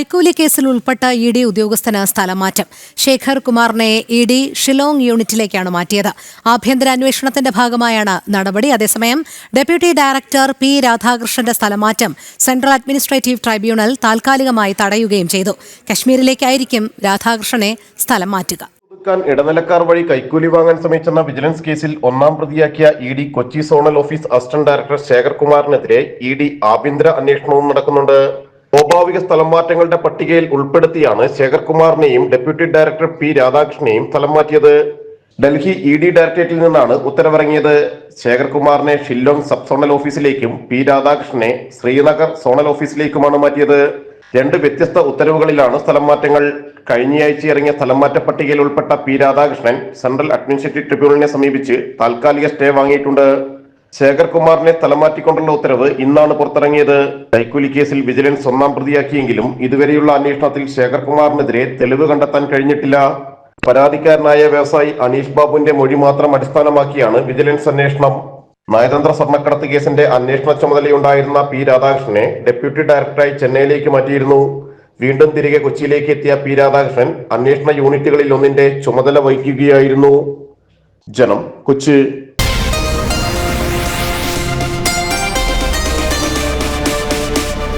കൈക്കൂലി കേസിൽ ഉൾപ്പെട്ട ഇ ഡി ഉദ്യോഗസ്ഥന് സ്ഥലമാറ്റം. ശേഖർ കുമാറിനെ ഇ ഡി ഷിലോങ് യൂണിറ്റിലേക്കാണ് മാറ്റിയത്. ആഭ്യന്തര അന്വേഷണത്തിന്റെ ഭാഗമായാണ് നടപടി. അതേസമയം ഡെപ്യൂട്ടി ഡയറക്ടർ പി രാധാകൃഷ്ണന്റെ സ്ഥലമാറ്റം സെൻട്രൽ അഡ്മിനിസ്ട്രേറ്റീവ് ട്രൈബ്യൂണൽ താൽക്കാലികമായി തടയുകയും ചെയ്തു. കശ്മീരിലേക്കായിരിക്കും രാധാകൃഷ്ണനെ സ്ഥലം മാറ്റുക. ഇടനിലക്കാർ വഴി കൈക്കൂലി വാങ്ങാൻ ശ്രമിച്ചെന്ന വിജിലൻസ് കേസിൽ ഒന്നാം പ്രതിയാക്കിയ E D Kochi zonal office assistant director Shekhar കുമാറിനെതിരെ E D ആഭ്യന്തര അന്വേഷണവും നടക്കുന്നുണ്ട്. സ്വാഭാവിക സ്ഥലം മാറ്റങ്ങളുടെ പട്ടികയിൽ ഉൾപ്പെടുത്തിയാണ് ശേഖർകുമാറിനെയും ഡെപ്യൂട്ടി ഡയറക്ടർ പി രാധാകൃഷ്ണനെയും സ്ഥലം മാറ്റിയത്. ഡൽഹി ഇ ഡി ഡയറക്ടറേറ്റിൽ നിന്നാണ് ഉത്തരവിറങ്ങിയത്. ശേഖർകുമാറിനെ ഷില്ലോങ് സബ് സോണൽ ഓഫീസിലേക്കും പി രാധാകൃഷ്ണനെ ശ്രീനഗർ സോണൽ ഓഫീസിലേക്കുമാണ് മാറ്റിയത്. രണ്ട് വ്യത്യസ്ത ഉത്തരവുകളിലാണ് സ്ഥലം മാറ്റങ്ങൾ. കഴിഞ്ഞയാഴ്ച ഇറങ്ങിയ സ്ഥലം മാറ്റ പട്ടികയിൽ ഉൾപ്പെട്ട പി രാധാകൃഷ്ണൻ സെൻട്രൽ അഡ്മിനിസ്ട്രേറ്റീവ് ട്രിബ്യൂണലിനെ സമീപിച്ച് താൽക്കാലിക സ്റ്റേ വാങ്ങിയിട്ടുണ്ട്. ശേഖർ കുമാറിനെ സ്ഥലം ഉത്തരവ് ഇന്നാണ് പുറത്തിറങ്ങിയത്. കൈക്കൂലി കേസിൽ വിജിലൻസ് ഒന്നാം പ്രതിയാക്കിയെങ്കിലും ഇതുവരെയുള്ള അന്വേഷണത്തിൽ ശേഖർകുമാറിനെതിരെ തെളിവ് കണ്ടെത്താൻ കഴിഞ്ഞിട്ടില്ല. പരാതിക്കാരനായ വ്യവസായി അനീഷ് ബാബുവിന്റെ മൊഴി മാത്രം അടിസ്ഥാനമാക്കിയാണ് വിജിലൻസ് അന്വേഷണം. നയതന്ത്ര സ്വർണക്കടത്ത് കേസിന്റെ അന്വേഷണ ചുമതലയുണ്ടായിരുന്ന പി രാധാകൃഷ്ണനെ ഡെപ്യൂട്ടി ഡയറക്ടറായി ചെന്നൈയിലേക്ക് മാറ്റിയിരുന്നു. വീണ്ടും തിരികെ കൊച്ചിയിലേക്ക് എത്തിയ പി രാധാകൃഷ്ണൻ അന്വേഷണ യൂണിറ്റുകളിൽ ഒന്നിന്റെ ചുമതല വഹിക്കുകയായിരുന്നു. ജനം കൊച്ചി